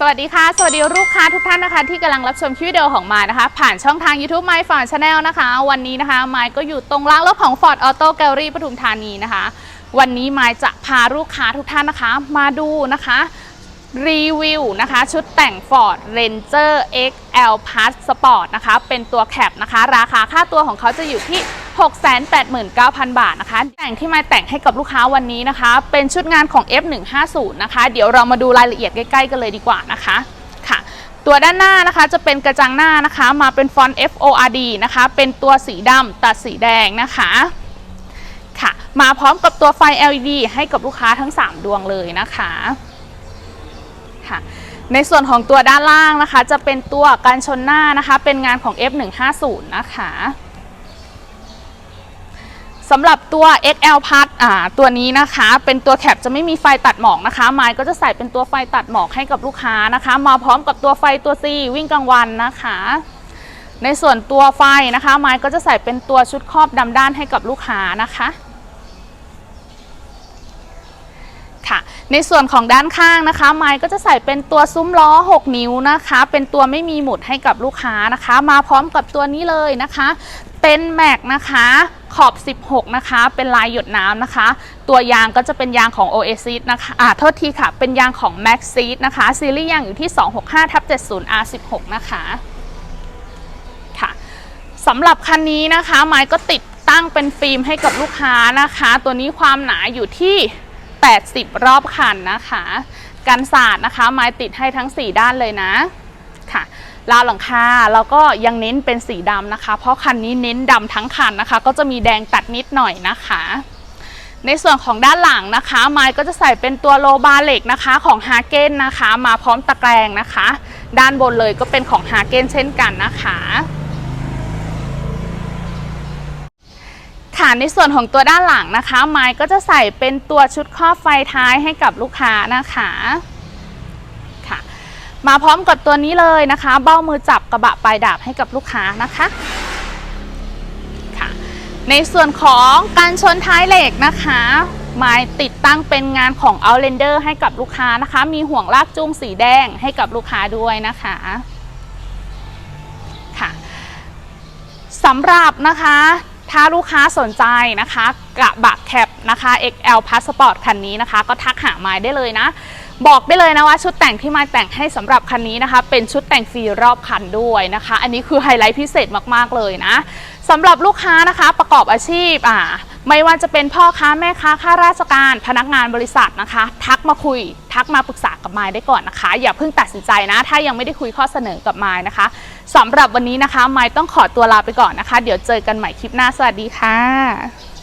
สวัสดีค่ะ สวัสดีลูกค้าทุกท่านนะคะ ที่กำลังรับชมคลิปวิดีโอของมายนะคะ ผ่านช่องทาง YouTube My f o r Channel นะคะ วันนี้นะคะมายก็อยู่ตรงร้านรถของ Ford Auto Gallery ปทุมธานีนะคะ วันนี้มายจะพาลูกค้าทุกท่านนะคะ มาดูนะคะรีวิวนะคะ ชุดแต่ง Ford Ranger XL Plus Sport นะคะ เป็นตัวแคปนะคะ ราคาค่าตัวของเขาจะอยู่ที่ 689,000 บาทนะคะ แต่งที่มาแต่งให้กับลูกค้าวันนี้นะคะ เป็นชุดงานของ F150 นะคะ เดี๋ยวเรามาดูรายละเอียดใกล้ๆกันเลยดีกว่านะคะค่ะ ตัวด้านหน้านะคะจะเป็นกระจังหน้านะคะ มาเป็นฟอนต์ FORD นะคะ เป็นตัวสีดำตัดสีแดงนะคะค่ะ มาพร้อมกับตัวไฟ LED ให้กับลูกค้าทั้ง 3 ดวงเลยนะคะค่ะในส่วนของตัวด้านล่างนะคะ จะเป็นตัวกันชนหน้านะคะ เป็นงานของ F150 นะคะ สำหรับตัว XL p a s อ่าตัวนี้นะคะ เป็นตัวแคปจะไม่มีไฟตัดหมอกนะคะไมค์ก็จะใส่เป็นตัวไฟตัดหมอกให้กับลูกค้านะคะ มาพร้อมกับตัวไฟตัว C วิ่งกลางวันนะคะ ในส่วนตัวไฟนะคะ ไมค์ก็จะใส่เป็นตัวชุดครอบดำด้านให้กับลูกค้านะคะค่ะในส่วนของด้านข้างนะคะ ไมค์ก็จะใส่เป็นตัวซุ้มล้อ 6 นิ้วนะคะ เป็นตัวไม่มีหมุดให้กับลูกค้านะคะ มาพร้อมกับตัวนี้เลยนะคะ เป็นแม็กนะคะ ขอบ 16 นะคะ เป็นลายหยดน้ำนะคะ ตัวยางก็จะเป็นยางของ Oasis นะคะอ่าโทษทีค่ะ เป็นยางของ Max Seed นะคะ ซีรีส์ยางอยู่ที่ 265ทับ70 R16 นะคะค่ะสำหรับคันนี้นะคะ ไมค์ก็ติดตั้งเป็นฟิล์มให้กับลูกค้านะคะ ตัวนี้ความหนาอยู่ที่ 80 รอบคันนะคะ กันศาสตร์นะคะ ไม้ติดให้ทั้ง 4 ด้านเลยนะค่ะ ราวหลังคาเราก็ยังเน้นเป็นสีดำนะคะ เพราะคันนี้เน้นดำทั้งคันนะคะ ก็จะมีแดงตัดนิดหน่อยนะคะ ในส่วนของด้านหลังนะคะไม้ก็จะใส่เป็นตัวโลบาเหล็กนะคะของฮาเกนนะคะ มาพร้อมตะแกรงนะคะ ด้านบนเลยก็เป็นของฮาเกนเช่นกันนะคะค่ะในส่วนของตัวด้านหลังนะคะ ไม้ก็จะใส่เป็นตัวชุดครอบไฟท้ายให้กับลูกค้านะคะ มาพร้อมกับตัวนี้เลยนะคะ เบ้ามือจับกระบะปลายดาบให้กับลูกค้านะคะค่ะ ในส่วนของการชนท้ายเหล็กนะคะไม้ติดตั้งเป็นงานของ Outlander ให้กับลูกค้านะคะ มีห่วงลากจูงสีแดงให้กับลูกค้าด้วยนะคะค่ะสำหรับนะคะถ้าลูกค้าสนใจนะคะ กระบะแคปนะคะ XL Passport คันนี้นะคะ ก็ทักหาไม้ได้เลยนะ บอกได้เลยนะว่าชุดแต่งที่ม้แต่งให้สำหรับคันนี้นะคะ เป็นชุดแต่งฟรีรอบคันด้วยนะคะ อันนี้คือไฮไลท์พิเศษมากๆเลยนะสำหรับลูกค้านะคะประกอบอาชีพอ่าไม่ว่าจะเป็นพ่อค้าแม่ค้าข้าราชการ พนักงานบริษัทนะคะ ทักมาคุย ทักมาปรึกษากับไม้ได้ก่อนนะคะ อย่าเพิ่งตัดสินใจนะ ถ้ายังไม่ได้คุยข้อเสนอกับไม้นะคะสำหรับวันนี้นะคะไม้ต้องขอตัวลาไปก่อนนะคะ เดี๋ยวเจอกันใหม่คลิปหน้าสวัสดีค่ะ